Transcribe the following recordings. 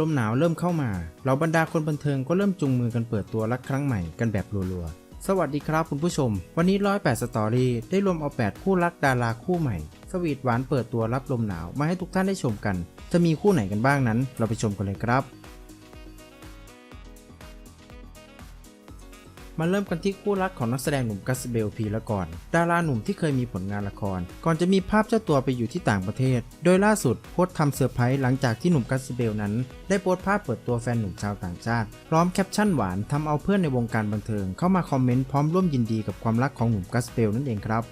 ลมหนาวเริ่มเข้ามาเหล่าบรรดาคนบันเทิงก็เริ่มจุงมือกันเปิดตัวรักครั้งใหม่กันแบบรัวๆ สวัสดีครับคุณผู้ชม วันนี้ร้อยแปดสตอรี่ได้รวมเอา8คู่รักดาราคู่ใหม่ สวีทหวานเปิดตัวรับลมหนาวมาให้ทุกท่านได้ชมกัน จะมีคู่ไหนกันบ้างนั้น เราไปชมกันเลยครับ มาเริ่มกันที่คู่รักของนักแสดงหนุ่มกัสเบลพีละก่อน ดาราหนุ่มที่เคยมีผลงานละคร ก่อนจะมีภาพเจ้าตัวไปอยู่ที่ต่างประเทศ โดยล่าสุดโพสต์ทำเซอร์ไพรส์หลังจากที่หนุ่มกัสเบลนั้น ได้โพสต์ภาพเปิดตัวแฟนหนุ่มชาวต่างชาติ พร้อมแคปชั่นหวานทำเอาเพื่อนในวงการบันเทิงเข้ามาคอมเมนต์พร้อมร่วมยินดีกับความรักของหนุ่มกัสเบลนั่นเองครับ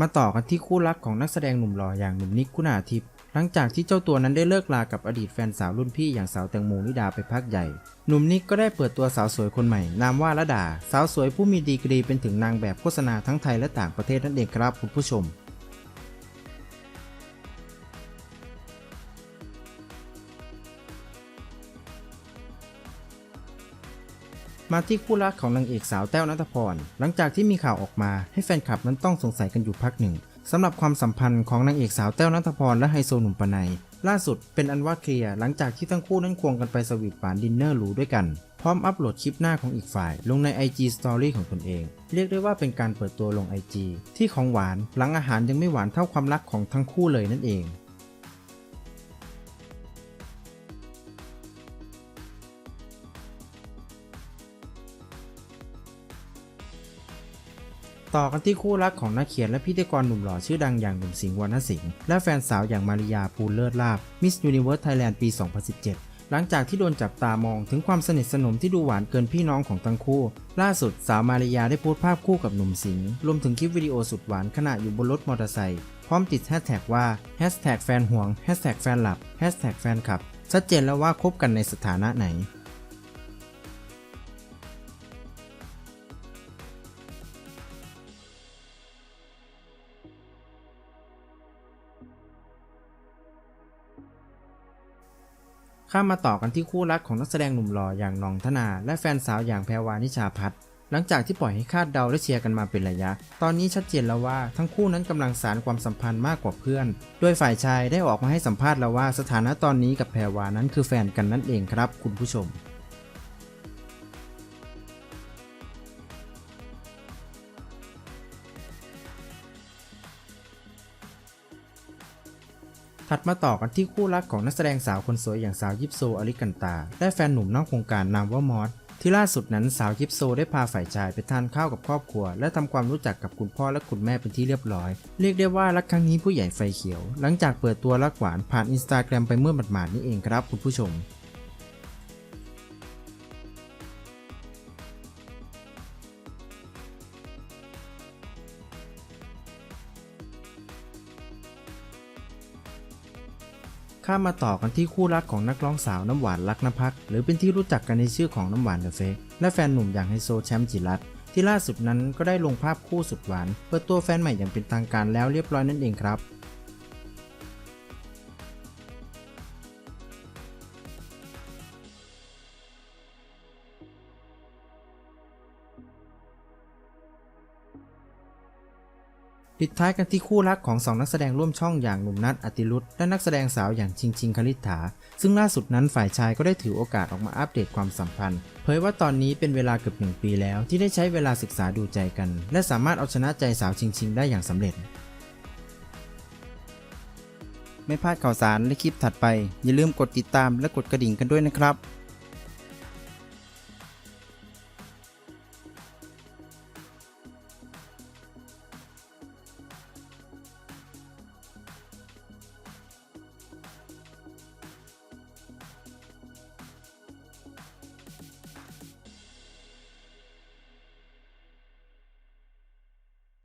มาต่อกันที่คู่รักของนักแสดงหนุ่มหล่ออย่างหนุ่มนิกคุณาทิพย์หลังจากที่เจ้าตัวนั้นได้เลิกลากับอดีตแฟนสาวรุ่นพี่อย่างสาวแตงโมนิดาไปพักใหญ่ หนุ่มนิกก็ได้เปิดตัวสาวสวยคนใหม่ นามว่าละดา สาวสวยผู้มีดีกรีเป็นถึงนางแบบโฆษณาทั้งไทยและต่างประเทศนั่นเองครับคุณผู้ชม มาที่คู่รักของนางเอกสาวแต้วนัทพร หลังจากที่มีข่าวออกมาให้แฟนคลับนั้นต้องสงสัยกันอยู่พักหนึ่งสำหรับความสัมพันธ์ของนางเอกสาวแต้วนัทพรและไฮโซหนุ่มปนัยล่าสุดเป็นอันว่าเคลียร์หลังจากที่ทั้งคู่นั้นควงกันไปสวีทหวานดินเนอร์หรูด้วยกัน พร้อมอัปโหลดคลิปหน้าของอีกฝ่าย ลงใน IG Story ของตนเอง เรียกได้ว่าเป็นการเปิดตัวลง IG ที่ของหวานหลังอาหารยังไม่หวานเท่าความรักของทั้งคู่เลยนั่นเอง ต่อกันที่คู่รักของนักเขียนและพิธีกรหนุ่มหล่อชื่อดังอย่างหนุ่มสิงห์วรรณสิงห์และแฟนสาวอย่างมาริยาภูลเลิศลาบมิสยูนิเวิร์สไทยแลนด์ปี 2017หลังจากที่โดนจับตามองถึงความสนิทสนมที่ดูหวานเกินพี่น้องของทั้งคู่ ล่าสุดสาวมาริยาได้โพสต์ภาพคู่กับหนุ่มสิงห์รวมถึงคลิปวิดีโอสุดหวานขณะอยู่บนรถมอเตอร์ไซค์พร้อมติดแฮชแท็กว่าแฮชแท็กแฟนห่วงแฮชแท็กแฟนหลับแฮชแท็กแฟนขับชัดเจนแล้วว่าคบกันในสถานะไหน ข้ามาต่อกันที่คู่รักของนักแสดงหนุ่มหล่ออย่างนองธนา และแฟนสาวอย่างแพรวานิชาพัฒน์หลังจากที่ปล่อยให้คาดเดาและเชียร์กันมาเป็นระยะ ตอนนี้ชัดเจนแล้วว่าทั้งคู่นั้นกำลังสารความสัมพันธ์มากกว่าเพื่อน โดยฝ่ายชายได้ออกมาให้สัมภาษณ์แล้วว่าสถานะตอนนี้กับแพรวานั้นคือแฟนกันนั่นเองครับ คุณผู้ชม ถัดมาต่อกันที่คู่รักของนักแสดงสาวคนสวยอย่างสาวยิปโซอลิกันตา และแฟนหนุ่มนอกวงการนามว่ามอสที่ล่าสุดนั้นสาวยิปโซได้พาฝ่ายชายไปทานข้าวกับครอบครัว และทำความรู้จักกับคุณพ่อและคุณแม่เป็นที่เรียบร้อย เรียกได้ว่ารักครั้งนี้ผู้ใหญ่ไฟเขียว หลังจากเปิดตัวรักหวานผ่านอินสตาแกรมไปเมื่อหมาดๆนี้เองครับคุณผู้ชม ข้ามาต่อกันที่คู่รักของนักร้องสาวน้ำหวานรักนภักหรือเป็นที่รู้จักกันในชื่อของน้ำหวานเดอะเฟกและแฟนหนุ่มอย่างไฮโซแชมป์จิรัตที่ล่าสุดนั้นก็ได้ลงภาพคู่สุดหวาน เปิดตัวแฟนใหม่อย่างเป็นทางการแล้วเรียบร้อยนั่นเองครับ ปิดท้ายกันที่คู่รักของสองนักแสดงร่วมช่องอย่างหนุ่มนัทอติรุธและนักแสดงสาวอย่างชิงชิงคลิษฐาซึ่งล่าสุดนั้นฝ่ายชายก็ได้ถือโอกาสออกมาอัปเดตความสัมพันธ์ เผยว่าตอนนี้เป็นเวลาเกือบหนึ่งปีแล้วที่ได้ใช้เวลาศึกษาดูใจกัน และสามารถเอาชนะใจสาวชิงชิงได้อย่างสำเร็จ ไม่พลาดข่าวสารและคลิปถัดไป อย่าลืมกดติดตามและกดกระดิ่งกันด้วยนะครับ